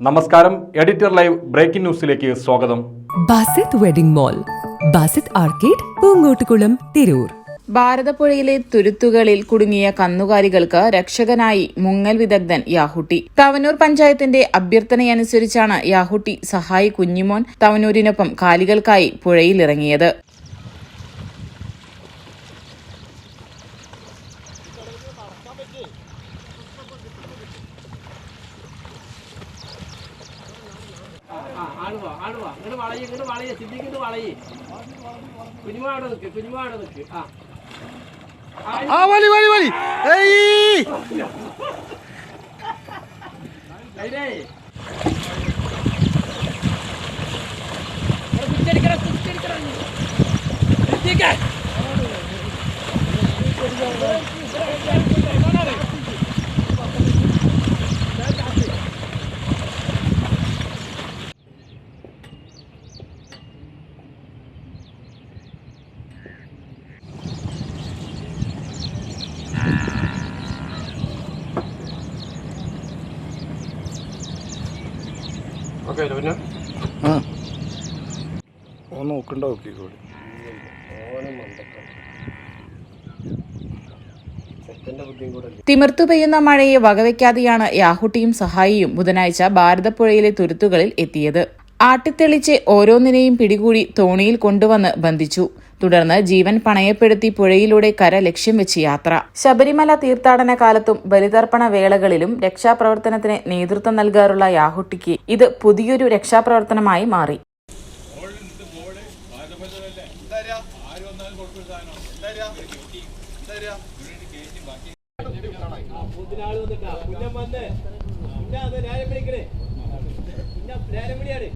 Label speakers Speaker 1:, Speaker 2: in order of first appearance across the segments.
Speaker 1: നമസ്കാരം editor live breaking ന്യൂസിലേക്ക് സ്വാഗതം.
Speaker 2: Basith wedding mall Basith arcade Poonkottukulam Tirur.
Speaker 3: ഭാരതപ്പുഴയിലെ തുരുത്തുകളിൽ കുടുങ്ങിയ കന്നുകാലികൾക്ക് രക്ഷകനായി മുങ്ങൽ വിദഗ്ധൻ യാഹുട്ടി. തവനൂർ പഞ്ചായത്തിന്റെ അഭ്യർത്ഥനയനുസരിച്ചാണ് യാഹുട്ടി സഹായി കുഞ്ഞിമോൻ തവനൂരിനൊപ്പം കാലികൾക്കായി പുഴയിലിറങ്ങിയത്.
Speaker 4: ആളുവാ ആളുവാ ഇങ്ങോട്ട് വളയ ഇങ്ങോട്ട് വളയെ. സിദ്ധിക്കിട്ട് വളയി. കുഞ്ഞുമ അവിടെ നിൽക്ക് കുഞ്ഞുമ അവിടെ നിൽക്ക് ആ.
Speaker 5: ആ വലി വലി വലി. ഏയ്. ഒന്ന് നോക്കണ്ട നോക്കിക്കോളി
Speaker 3: തിമിർത്തു പെയ്യുന്ന മഴയെ വകവയ്ക്കാതെയാണ് യാഹുട്ടിയും സഹായിയും ബുധനാഴ്ച ഭാരതപ്പുഴയിലെ തുരുത്തുകളിൽ എത്തിയത്. ആട്ടിത്തെളിച്ച് ഓരോന്നിനെയും പിടികൂടി തോണിയിൽ കൊണ്ടുവന്ന് ബന്ധിച്ചു. തുടർന്ന് ജീവൻ പണയപ്പെടുത്തി പുഴയിലൂടെ കര ലക്ഷ്യം വെച്ച് യാത്ര. ശബരിമല തീർത്ഥാടന കാലത്തും ബലിതർപ്പണ വേളകളിലും രക്ഷാപ്രവർത്തനത്തിന് നേതൃത്വം നൽകാറുള്ള യാഹുട്ടിക്ക് ഇത് പുതിയൊരു രക്ഷാപ്രവർത്തനമായി മാറി.
Speaker 4: പിന്നെ അത് നേരം പിടിക്കണേ കുഞ്ഞം നേരം പിടിയാണ്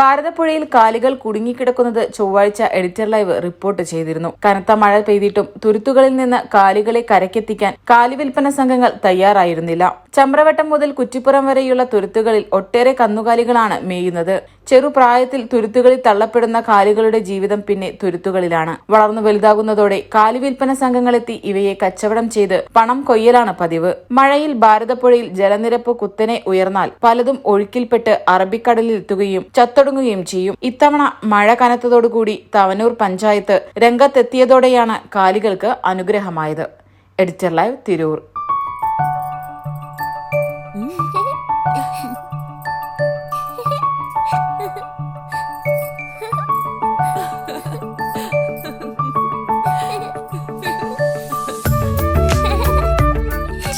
Speaker 3: ഭാരതപ്പുഴയിൽ കാലുകൾ കുടുങ്ങിക്കിടക്കുന്നത് ചൊവ്വാഴ്ച എഡിറ്റർ ലൈവ് റിപ്പോർട്ട് ചെയ്തിരുന്നു. കനത്ത മഴ പെയ്തിട്ടും തുരുത്തുകളിൽ നിന്ന് കാലുകളെ കരക്കെത്തിക്കാൻ കാലുവിൽപ്പന സംഘങ്ങൾ തയ്യാറായിരുന്നില്ല. ചമ്രവട്ടം മുതൽ കുറ്റിപ്പുറം വരെയുള്ള തുരുത്തുകളിൽ ഒട്ടേറെ കന്നുകാലികളാണ് മേയുന്നത്. ചെറുപ്രായത്തിൽ തുരുത്തുകളിൽ തള്ളപ്പെടുന്ന കാലികളുടെ ജീവിതം പിന്നെ തുരുത്തുകളിലാണ്. വളർന്നു വലുതാകുന്നതോടെ കാലി വിൽപ്പന സംഘങ്ങളെത്തി ഇവയെ കച്ചവടം ചെയ്ത് പണം കൊയ്യലാണ് പതിവ്. മഴയിൽ ഭാരതപ്പുഴയിൽ ജലനിരപ്പ് കുത്തനെ ഉയർന്നാൽ പലതും ഒഴുക്കിൽപ്പെട്ട് അറബിക്കടലിൽ എത്തുകയും ചത്തൊടുങ്ങുകയും ചെയ്യും. ഇത്തവണ മഴ കനത്തതോടുകൂടി തവനൂർ പഞ്ചായത്ത് രംഗത്തെത്തിയതോടെയാണ് കാലികൾക്ക് അനുഗ്രഹമായത്. Editor live Tirur.